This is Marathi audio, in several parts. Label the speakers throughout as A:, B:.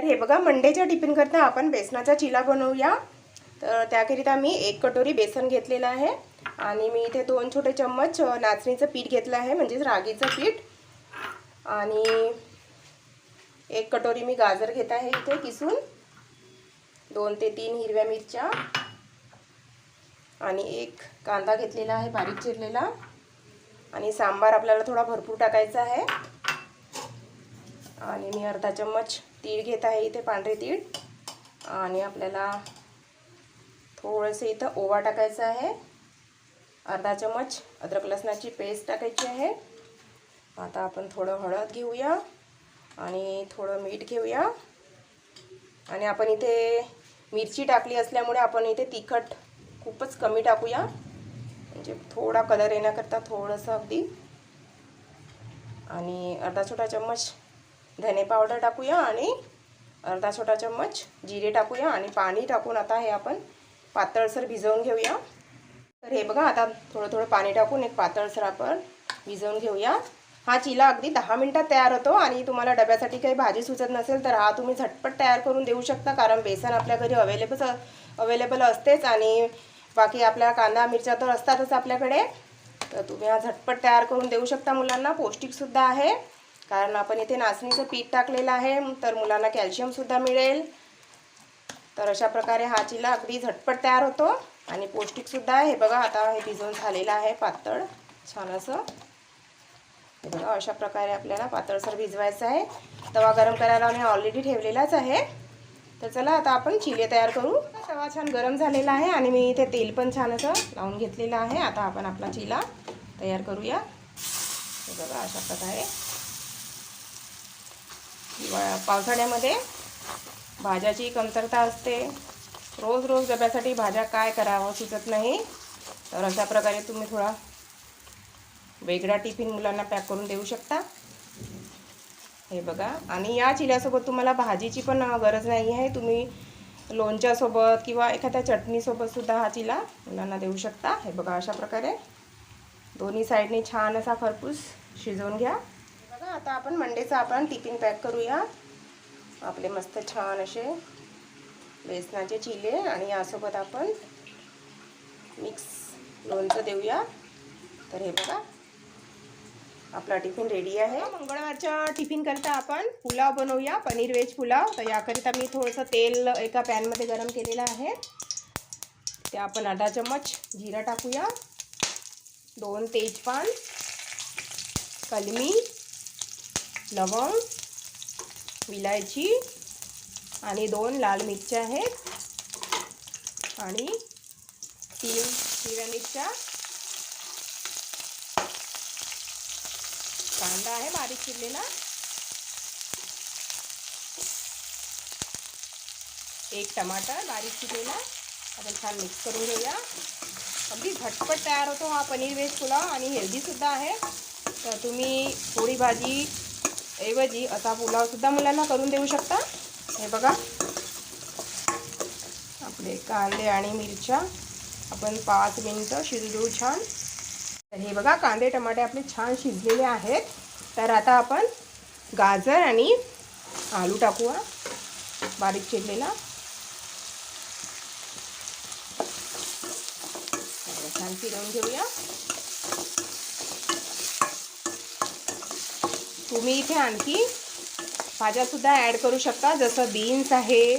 A: तर हे बघा मंडेच्या टिफिनकरता आपण बेसनाचा चिला बनवूया. तर त्याकरिता मी एक कटोरी बेसन घेतलेलं आहे आणि मी इथे दोन छोटे चम्मच नाचणीचं पीठ घेतलं आहे म्हणजेच रागीचं पीठ. आणि एक कटोरी मी गाजर घेत आहे इथे किसून. दोन ते तीन हिरव्या मिरच्या. आणि एक कांदा घेतलेला आहे बारीक चिरलेला. आणि सांबार आपल्याला थोडा भरपूर टाकायचा आहे. आणि मी अर्धा चम्मच तीळ घेत आहे इथे पांढरे तीळ. आणि आपल्याला थोडंसं इथं ओवा टाकायचा आहे. अर्धा चम्मच अद्रक लसणाची पेस्ट टाकायची आहे. आता आपण थोडं हळद घेऊया आणि थोडं मीठ घेऊया. आणि आपण इथे मिरची टाकली असल्यामुळे आपण इथे तिखट खूपच कमी टाकूया. म्हणजे थोडा कलर येण्याकरता थोडंसं अगदी. आणि अर्धा छोटा चम्मच धने पावडर टाकूया आणि अर्धा छोटा चम्मच जिरे टाकूया आणि पाणी टाकून आता हे आपण पातळसर भिजवून घेऊया. तर हे बघा आता थोडं थोडं पाणी टाकून एक पातळसर आपण भिजवून घेऊया. हा चिला अगदी दहा मिनटात तयार होतो आणि तुम्हाला डब्यासाठी काही भाजी सुचत नसेल तर हा तुम्ही झटपट तयार करून देऊ शकता कारण बेसन आपल्या घरी अवेलेबल अवेलेबल असतेच आणि बाकी आपल्या कांदा मिरच्या तर असतातच आपल्याकडे. तर तुम्ही हा झटपट तयार करून देऊ शकता मुलांना. पौष्टिकसुद्धा आहे. कारण आपण इथे नाचणीचं पीठ टाकलेलं आहे तर मुलांना कॅल्शियमसुद्धा मिळेल. तर अशा प्रकारे हा चिला अगदी झटपट तयार होतो आणि पौष्टिकसुद्धा आहे. हे बघा आता हे भिजवून झालेलं आहे पातळ छान असं. हे बघा अशा प्रकारे आपल्याला पातळसर भिजवायचं आहे. तवा गरम करायला मी ऑलरेडी ठेवलेलाच आहे. तर चला आता आपण चिले तयार करू. तवा छान गरम झालेला आहे आणि मी इथे तेल पण छान असं लावून घेतलेलं आहे. आता आपण आपला चिला तयार करूया. हे बघा अशा प्रकारे. पावसाळ्यामध्ये भाज्याची कमतरता असते. रोज रोज डब्यासाठी भाज्या काय करावं सुचत नाही. तर अशा प्रकारे तुम्ही थोडा वेगळा टिफिन मुलांना पॅक करून देऊ शकता. हे बघा आणि या चिल्यासोबत तुम्हाला भाजीची पण गरज नाही आहे. तुम्ही लोणच्यासोबत किंवा एखाद्या चटणीसोबतसुद्धा हा चिला मुलांना देऊ शकता. हे बघा अशा प्रकारे दोन्ही साईडने छान असा खरपूस शिजवून घ्या. आता आपण मंडेचा आपण टिफिन पॅक करूया. आपले मस्त छान असे बेसनाचे चिले आणि यासोबत आपण मिक्स लोणचं देऊया. तर हे बघा आपला टिफिन रेडी आहे. मंगळवारच्या टिफिन करता आपण पुलाव बनवूया पनीर व्हेज पुलाव. तर याकरिता मी थोडंसं तेल एका पॅनमध्ये गरम केलेलं आहे. ते आपण अर्धा चम्मच जिरा टाकूया. दोन तेजपान कलमी लवंग विलायची आणि दोन लाल मिरच्या आहेत. आणि तीन हिरव्या मिरच्या. कांदा आहे बारीक चिरलेला. एक टमाटर बारीक चिरलेला. आपण छान मिक्स करून घेऊया. अगदी झटपट तयार होतो हा पनीर व्हेज पुलाव आणि हेल्दीसुद्धा आहे. तर तुम्ही पोळी भाजी ऐवजी असा पुलावसुद्धा मुलांना करून देऊ शकता. हे बघा. आपले कांदे आणि मिरच्या. आपण पाच मिनटं शिजू देऊ छान. तर हे बघा कांदे टमाटे आपले छान शिजलेले आहेत. तर आता आपण गाजर आणि आलू टाकूया. बारीक चिरलेला. छान फिरवून घेऊया. तुम्ही इथे आणखी भाज्यासुद्धा ॲड करू शकता. जसं बीन्स आहे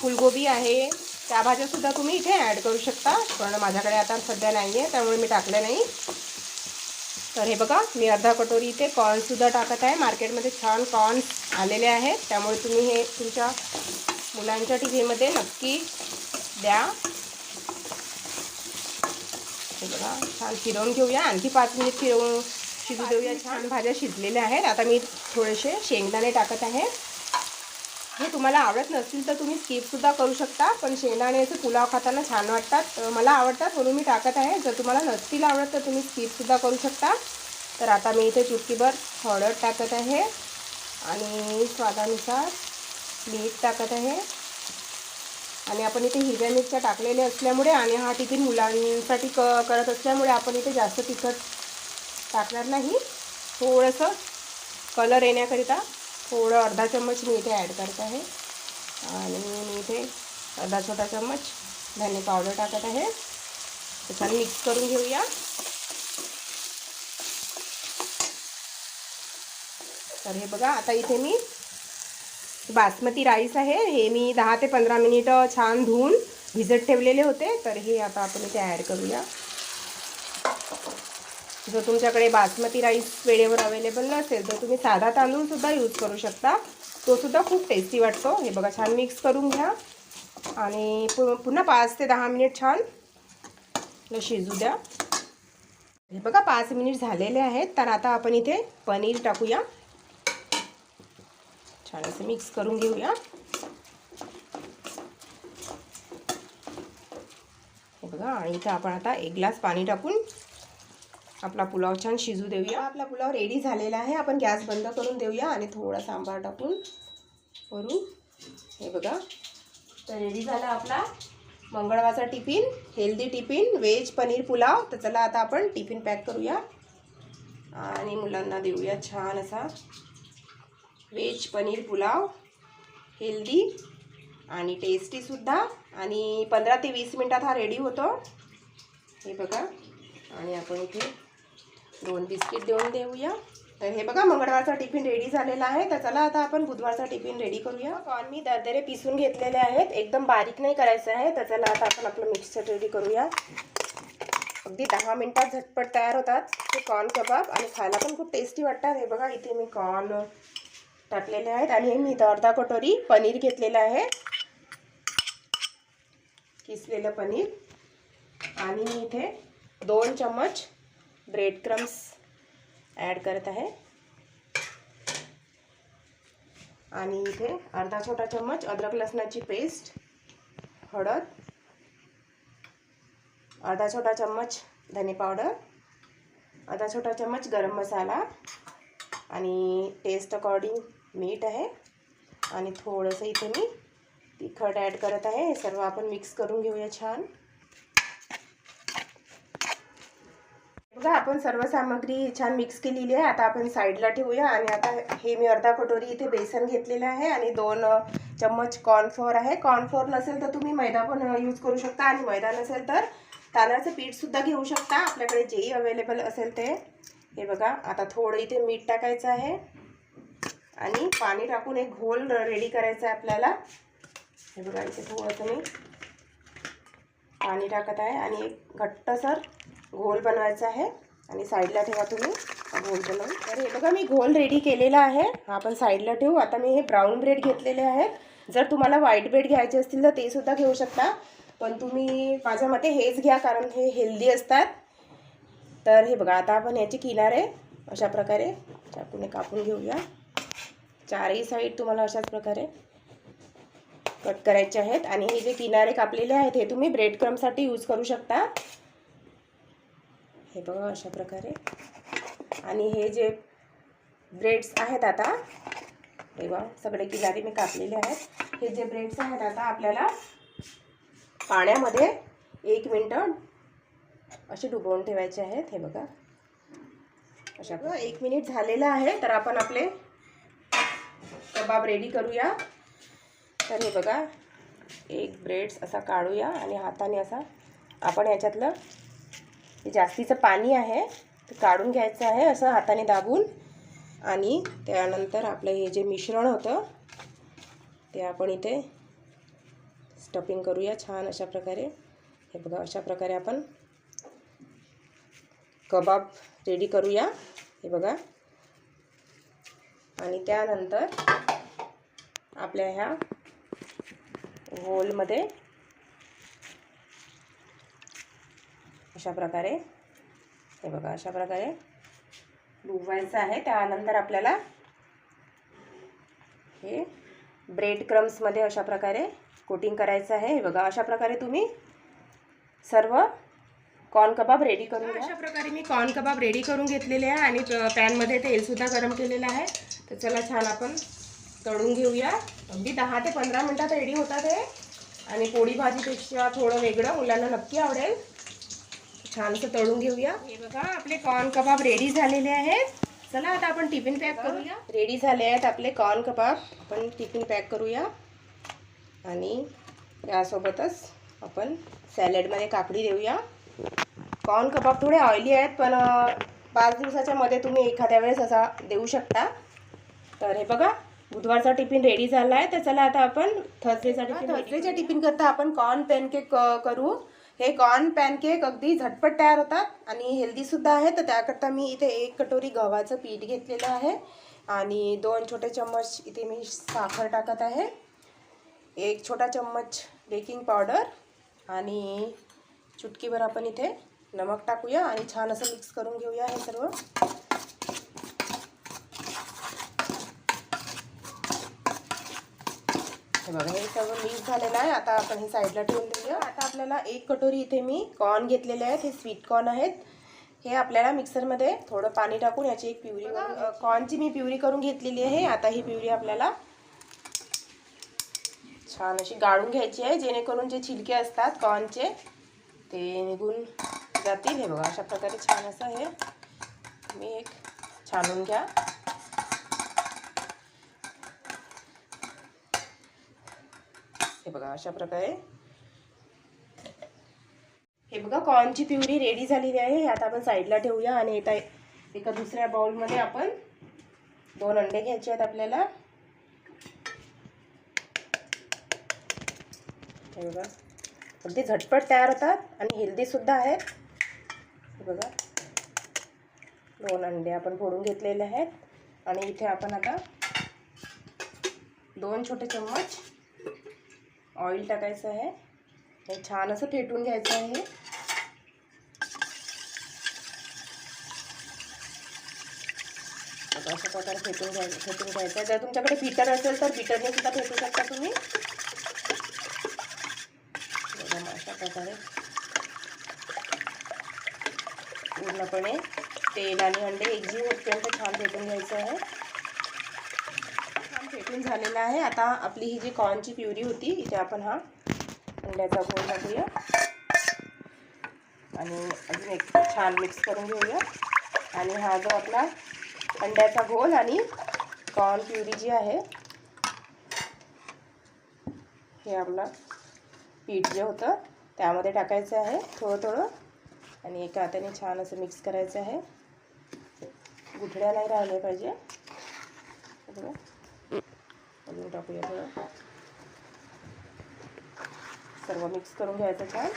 A: फुलगोबी आहे त्या भाज्यासुद्धा तुम्ही इथे ॲड करू शकता. पण माझ्याकडे आता सध्या नाही आहे त्यामुळे मी टाकल्या नाही. तर हे बघा मी अर्धा कटोरी इथे कॉर्नसुद्धा टाकत आहे. मार्केटमध्ये छान कॉर्न्स आलेले आहेत. त्यामुळे तुम्ही हे तुमच्या मुलांच्या टिफिनमध्ये नक्की द्या. हे बघा छान फिरवून घेऊया. आणखी पाच मिनिट फिरवून शिजू देऊया छान भाज्या शिजलेल्या आहेत. आता मी थोडेसे शेंगदाणे टाकत आहे. हे तुम्हाला आवडत नसतील तर तुम्ही स्किपसुद्धा करू शकता पण शेंगदाण्याचे पुलाव खाताना छान वाटतात. मला आवडतात म्हणून मी टाकत आहे. जर तुम्हाला नसतील आवडत तर तुम्ही स्किपसुद्धा करू शकता. तर आता मी इथे चुटकीभर हळद टाकत आहे आणि स्वादानुसार मीठ टाकत आहे. आणि आपण इथे हिरव्या मिरच्या टाकलेल्या असल्यामुळे आणि हा टिफिन मुलांसाठी क करत असल्यामुळे आपण इथे जास्त तिखट टाकणार नाही. थोडंसं कलर येण्याकरिता थोडं अर्धा चम्मच मी इथे ॲड करत आहे. आणि मी इथे अर्धा छोटा चम्मच धने पावडर टाकत आहे. ते मिक्स करून घेऊया. तर हे बघा आता इथे मी बासमती राईस आहे. हे मी दहा ते पंधरा मिनिटं छान धुवून भिजत ठेवलेले होते. तर हे आता आपण इथे ॲड करूया. जर तुमच्याकडे बासमती राईस वेळेवर अवेलेबल नसेल तर तुम्ही साधा तांदूळसुद्धा यूज करू शकता. तो सुद्धा खूप टेस्टी वाटतो. हे बघा छान मिक्स करून घ्या. आणि पु पुन्हा पाच ते दहा मिनिट छान शिजू द्या. हे बघा पाच मिनिट झालेले आहेत. तर आता आपण इथे पनीर टाकूया. छान असं मिक्स करून घेऊया. हे बघा आणि इथे आपण आता एक ग्लास पाणी टाकून आपला पुलाव छान शिजू देऊया. आपला पुलाव रेडी झालेला आहे. आपण गॅस बंद करून देऊया आणि थोडा सांबार टाकून वरून हे बघा. तर रेडी झाला आपला मंगळवारचा tiffin healthy tiffin veg paneer pulao. तर चला आता आपण टिफिन पॅक करूया आणि मुलांना देऊया छान असा व्हेज पनीर पुलाव. हेल्दी आणि टेस्टीसुद्धा आणि पंधरा ते वीस मिनटात हा रेडी होतो. हे बघा. आणि आपण इथे दोन बिस्किट देऊन देऊया. तर हे बघा मंगळवारचा टिफिन रेडी झालेला आहे. तर चला आता आपण बुधवारचा टिफिन रेडी करूया. कॉर्न मी दरदरे पिसून घेतलेले आहेत. एकदम बारीक नाही करायचं आहे. तर चला आता आपण आपलं मिक्सर रेडी करूया. अगदी दहा मिनटात झटपट तयार होतात ते कॉर्न कबाब. आणि खायला पण खूप टेस्टी वाटतात. हे बघा इथे मी कॉर्न टाकलेले आहेत. आणि मी इथं अर्धा कटोरी पनीर घेतलेलं आहे. किसलेलं पनीर. आणि मी इथे दोन चम्मच ब्रेड क्रम्स ॲड करत आहे. आणि इथे अर्धा छोटा चम्मच अद्रक लसणाची पेस्ट हळद अर्धा छोटा चम्मच धने पावडर अर्धा छोटा चम्मच गरम मसाला आणि टेस्ट अकॉर्डिंग मीठ आहे. आणि थोडंसं इथे मी तिखट ॲड करत आहे. हे सर्व आपण मिक्स करून घेऊया छान. बघा आपण सर्व सामग्री छान मिक्स केलेली आहे. आता आपण साईडला ठेवूया आणि आता हे मी अर्धा कटोरी इथे बेसन घेतलेलं आहे आणि दोन चम्मच कॉर्नफ्लोअर आहे. कॉर्नफ्लोअर नसेल तर तुम्ही मैदा पण यूज करू शकता आणि मैदा नसेल तर तांदळाचं पीठसुद्धा घेऊ शकता. आपल्याकडे जेही अवेलेबल असेल ते. हे बघा आता थोडं इथे मीठ टाकायचं आहे आणि पाणी टाकून एक घोल रेडी करायचं आहे आपल्याला. हे बघा इथे थोडंसं मी पाणी टाकत आहे आणि एक घट्टसर घोल बनवायचा आहे आणि साईडला ठेवा तुम्ही घोल बनवून. तर हे बघा मी घोल रेडी केलेला आहे. हा आपण साईडला ठेवू. आता मी हे ब्राऊन ब्रेड घेतलेले आहेत. जर तुम्हाला व्हाईट ब्रेड घ्यायचे असतील तर ते सुद्धा घेऊ शकता. पण तुम्ही माझ्या मते हेच घ्या कारण हे हेल्दी असतात. तर हे बघा आता आपण ह्याचे किनारे अशा प्रकारे चाकूने कापून घेऊया. चारही साईड तुम्हाला अशाच प्रकारे कट करायचे आहेत. आणि हे जे किनारे कापलेले आहेत हे तुम्ही ब्रेड क्रमसाठी यूज करू शकता. हे बघा अशा प्रकारे. आणि हे जे ब्रेड्स आहेत आता हे बघा सगळे किनारे मी कापलेले आहेत. हे जे ब्रेड्स आहेत आता आपल्याला पाण्यामध्ये एक मिनटं असे डुबवून ठेवायचे आहेत. हे बघा. अशा बघा एक मिनिट झालेलं आहे तर आपण आपले कबाब रेडी करूया. तर हे बघा एक ब्रेड्स असा काढूया आणि हाताने असा आपण याच्यातलं हे जास्तीचं पाणी आहे ते काढून घ्यायचं आहे असं हाताने दाबून. आणि त्यानंतर आपलं हे जे मिश्रण होतं ते आपण इथे स्टफिंग करूया छान अशा प्रकारे. हे बघा अशा प्रकारे आपण कबाब रेडी करूया. हे बघा. आणि त्यानंतर आपल्या ह्या होलमध्ये अशा प्रकारे हे बघा अशा प्रकारे डुबवायचं आहे. त्यानंतर आपल्याला हे ब्रेड क्रम्समध्ये अशा प्रकारे कोटिंग करायचं आहे. हे बघा अशा प्रकारे तुम्ही सर्व कॉर्न कबाब रेडी करून घ्या. अशा प्रकारे मी कॉर्न कबाब रेडी करून घेतलेले आहे आणि पॅनमध्ये तेलसुद्धा गरम केलेलं आहे. तर चला छान आपण तळून घेऊया. अगदी दहा ते पंधरा मिनटात रेडी होतात हे. आणि पोळी भाजीपेक्षा थोडं वेगळं मुलांना नक्की आवडेल. छानसं तळून घेऊया. हे बघा आपले कॉर्न कबाब रेडी झालेले आहेत. चला आता आपण टिफिन पॅक करूया. रेडी झाले आहेत आपले कॉर्न कबाब. आपण टिफिन पॅक करूया. आणि यासोबतच आपण सॅलडमध्ये काकडी देऊया. कॉर्न कबाब थोडे ऑइली आहेत पण पाच दिवसाच्या मध्ये तुम्ही एखाद्या वेळेस असा देऊ शकता. तर हे बघा बुधवारचा टिफिन रेडी झाला आहे तर चला आता आपण थर्सडेचा टिफिन थर्सडेच्या टिफिन करता आपण कॉर्न पॅनकेक करू. हे कॉर्न पॅनकेक अगदी झटपट तयार होतात आणि हेल्दी सुद्धा आहे तर त्याकरता मी इथे एक कटोरी गव्हाचं पीठ घेतलेलं आहे आणि दोन छोटे चम्मच इथे मी साखर टाकत आहे. एक छोटा चम्मच बेकिंग पावडर आणि चुटकीभर आपण इथे नमक टाकूया आणि छान असं मिक्स करून घेऊया हे सर्व. हे बघा हे सर्व मिक्स झालेलं आहे. आता आपण हे साईडला ठेवून देऊया. आता आपल्याला एक कटोरी इथे मी कॉर्न घेतलेले आहेत. हे स्वीट कॉर्न आहेत. हे आपल्याला मिक्सरमध्ये थोडं पाणी टाकून याची एक प्युरी करून- कॉर्नची मी प्युरी करून घेतलेली आहे. आता ही प्युरी आपल्याला छान अशी गाळून घ्यायची आहे. जेणेकरून जे छिलके असतात कॉर्नचे ते निघून जातील. हे बघा अशा प्रकारे छान असं हे. मी एक छानून घ्या. हे बघा अशा प्रकारे. हे बघा कॉर्नची प्युरी रेडी झालेली आहे. आता आपण साईडला ठेवूया आणि येता एका दुसऱ्या बाउलमध्ये आपण दोन अंडे घ्यायचे आहेत आपल्याला. हे बघा अगदी झटपट तयार होतात आणि हेल्दीसुद्धा आहेत. हे बघा दोन अंडे आपण फोडून घेतलेले आहेत. आणि इथे आपण आता दोन छोटे चम्मच ऑइल आहे हे? छान असं फेटून घ्यायचं आहे. अशा प्रकारे फेटून घ्याय फेटून घ्यायचं आहे. जर तुमच्याकडे बीटर असेल तर बीटरने सुद्धा फेटू शकता तुम्ही. अशा प्रकारे. पूर्णपणे तेल आणि अंडे एकजीव होतपर्यंत छान फेटून घ्यायचं आहे. छान झालेला झालेलं आहे. आता आपली ही जी कॉर्नची प्युरी होती इथे आपण हा अंड्याचा गोल टाकूया. आणि अजून एक छान मिक्स करून घेऊया. आणि हा जो आपला अंड्याचा घोल आणि कॉर्न प्युरी जी आहे हे आपला पीठ जे होतं त्यामध्ये टाकायचं आहे थोडं थोडं आणि एका हाताने छान असं मिक्स करायचं आहे. गुठळ्या नाही राहिल्या पाहिजे. अजून टाकूया थोडं सर्व मिक्स करून घ्यायचं छान.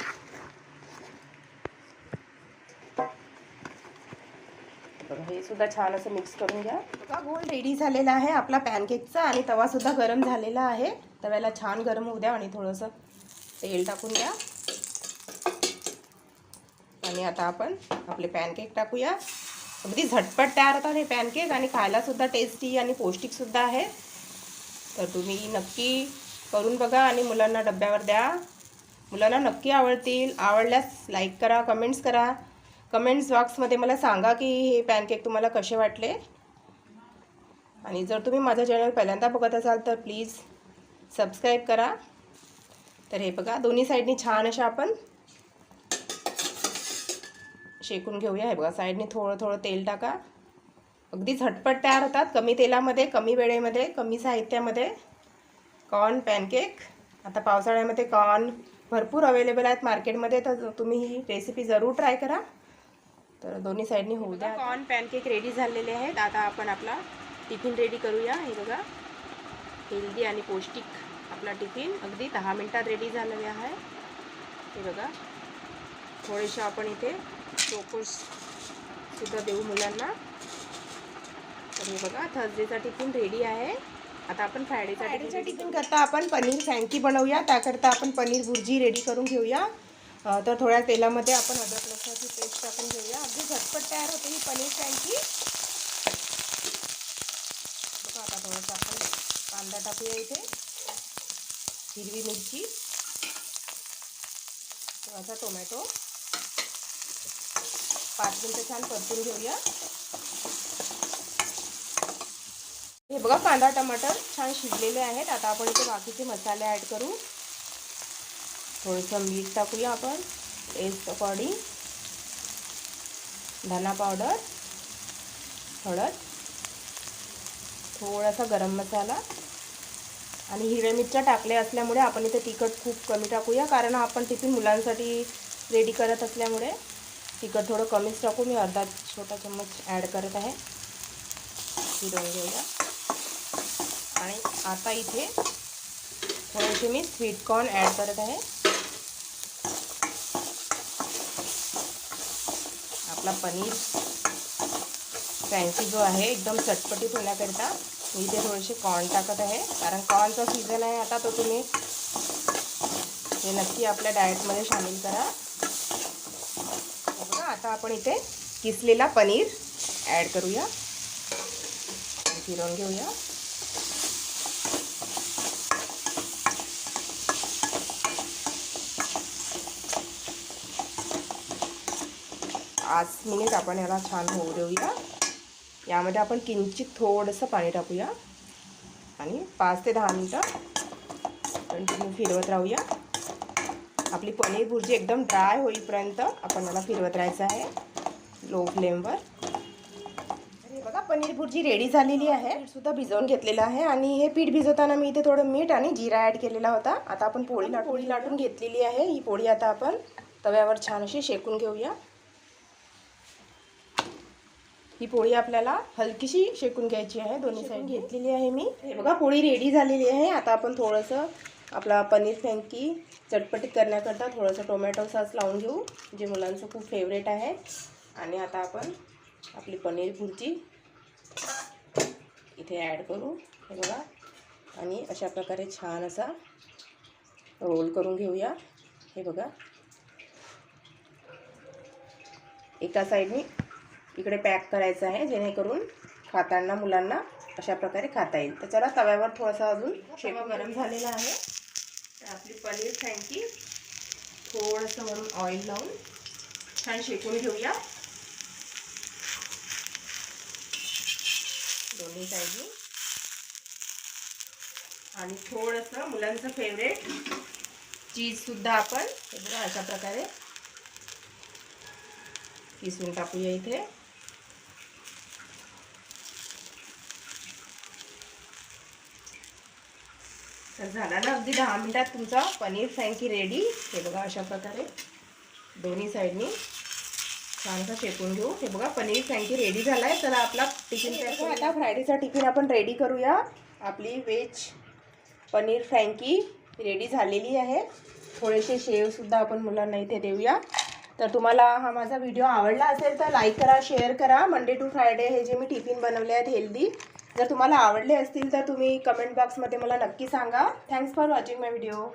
A: बघा हे सुद्धा छान असं मिक्स करून घ्या. बघा गोल रेडी झालेला आहे आपला पॅनकेकचा आणि तवा सुद्धा गरम झालेला आहे. तव्याला छान गरम होऊ द्या आणि थोडंसं तेल टाकून द्या आणि आता आपण आपले पॅनकेक टाकूया. अगदी झटपट तयार होतात हे पॅनकेक आणि खायला सुद्धा टेस्टी आणि पौष्टिकसुद्धा आहे. तर तुम्ही नक्की करून बघा आणि मुलांना डब्यावर द्या. मुलांना नक्की आवडतील. आवडल्यास लाईक करा कमेंट्स करा. कमेंट्स बॉक्समध्ये मला सांगा की हे पॅनकेक तुम्हाला कसे वाटले? आणि जर तुम्ही माझं चॅनल पहिल्यांदा बघत असाल तर प्लीज सबस्क्राईब करा. तर हे बघा दोन्ही साईडनी छान अशा आपण शेकून घेऊया. हे बघा साईडने थोडं थोडं तेल टाका. अगदी झटपट तयार होतात. कमी तेलामध्ये कमी वेळेमध्ये कमी साहित्यामध्ये. कॉर्न पॅनकेक आता पावसाळ्यामध्ये कॉर्न भरपूर अवेलेबल आहेत मार्केटमध्ये तर तुम्ही ही रेसिपी जरूर ट्राय करा. तर दोन्ही साईडनी होऊ द्या कॉर्न पॅनकेक रेडी झालेले आहेत. आता आपण आपला टिफिन रेडी करूया. हे बघा हेल्दी आणि पौष्टिक आपला टिफिन अगदी दहा मिनटात रेडी झालेले आहे. हे बघा थोडेसे आपण इथे चोकोस सुद्धा देऊ मुलांना. तर हे बघा थर्सडेचा टिफिन रेडी आहे. आता आपण फ्रायडेचा फ्रायडेचा टिफिन करता आपण पनीर फ्रँकी बनवूया. त्याकरता आपण पनीर भुर्जी रेडी करून घेऊया. तर थोड्या तेलामध्ये आपण अद्रक लसणाची पेस्ट टाकून घेऊया. अगदी झटपट तयार होते ही पनीर फ्रँकी बघा आता थोडंसं आपण कांदा टाकूया इथे. हिरवी मिरची. थोडासा टोमॅटो. पाच मिनटं छान परतून घेऊया. हे बघा कांदा टमाटर छान शिजलेले आहेत. आता आपण इथे बाकीचे मसाले ॲड करू. थोडंसं मीठ टाकूया आपण. टेस्ट अकॉर्डिंग धना पावडर हळद थोडासा गरम मसाला. आणि हिरव्या मिरच्या टाकल्या असल्यामुळे आपण इथे तिखट खूप कमी टाकूया कारण आपण टिफिन मुलांसाठी रेडी करत असल्यामुळे तिखट थोडं कमीच टाकू. मी अर्धा छोटा चम्मच ॲड करत आहे. फिरवून घेऊया. आणि आता इथे थोडेसे मी स्वीट कॉर्न ॲड करत आहे. आपला पनीर फॅन्सी जो आहे एकदम चटपटीत होण्याकरिता मी इथे थोडेसे कॉर्न टाकत आहे. कारण कॉर्नचा सीझन आहे आता तो तुम्ही हे नक्की आपल्या डाएटमध्ये सामील करा. बघा आता आपण इथे किसलेला पनीर ॲड करूया. फिरवून घेऊया. पाच मिनिट आपण याला छान होऊ देऊया. यामध्ये आपण किंचित थोडंसं पाणी टाकूया. आणि पाच ते दहा मिनटं कंटिन्यू फिरवत राहूया. आपली पनीर भुर्जी एकदम ड्राय होईपर्यंत आपण याला फिरवत राहायचं आहे. लो फ्लेमवर हे बघा पनीर भुर्जी रेडी झालेली आहे. सुद्धा भिजवून घेतलेलं आहे. आणि हे पीठ भिजवताना मी इथे थोडं मीठ आणि जिरा ॲड केलेला होता. आता आपण पोळी लाट पोळी लाटून घेतलेली आहे. ही पोळी आता आपण तव्यावर छान अशी शेकून घेऊया. ही पोळी आपल्याला हलकीशी शेकून घ्यायची आहे. दोन्ही साईड घेतलेली आहे मी. हे बघा पोळी रेडी झालेली आहे. आता आपण थोडंसं आपला पनीर फ्रँकी चटपटीत करण्याकरता थोडंसं टोमॅटो सॉस लावून घेऊ जे मुलांचं खूप फेवरेट आहे. आणि आता आपण आपली पनीर भुर्जी इथे ॲड करू. हे बघा. आणि अशा प्रकारे छान असा रोल करून घेऊया. हे बघा. एका साईडनी इकडे पॅक करायचं आहे जेणेकरून खाताना मुलांना अशा प्रकारे खाता येईल. तर चला तव्यावर थोडासा अजून शेक गरम झालेला आहे. तर आपली पनीर फ्रँकी थोडंसं वरून ऑइल लावून छान शेकून घेऊया. दोन्ही साईडनी आणि थोडंसं मुलांचं फेवरेट चीजसुद्धा आपण बघा अशा प्रकारे किसून टाकूया इथे. तर झाला ना अगदी दहा मिनिटात तुमचा पनीर फ्रँकी रेडी. हे बघा अशा प्रकारे दोन्ही साईडनी छानसा शेकून घेऊ. हे बघा पनीर फ्रँकी रेडी झाला आहे तर आपला टिफिन आता फ्रायडेचा टिफिन आपण रेडी करूया. आपली व्हेज पनीर फ्रँकी रेडी झालेली आहे. थोडेसे शेवसुद्धा आपण मुलांना इथे देऊया. तर तुम्हाला हा माझा व्हिडिओ आवडला असेल तर लाईक करा शेअर करा. मंडे टू फ्रायडे हे जे मी टिफिन बनवले आहेत हेल्दी जर तुम्हाला आवडले असतील तर तुम्ही कमेंट बॉक्समध्ये मला नक्की सांगा. Thanks for watching my video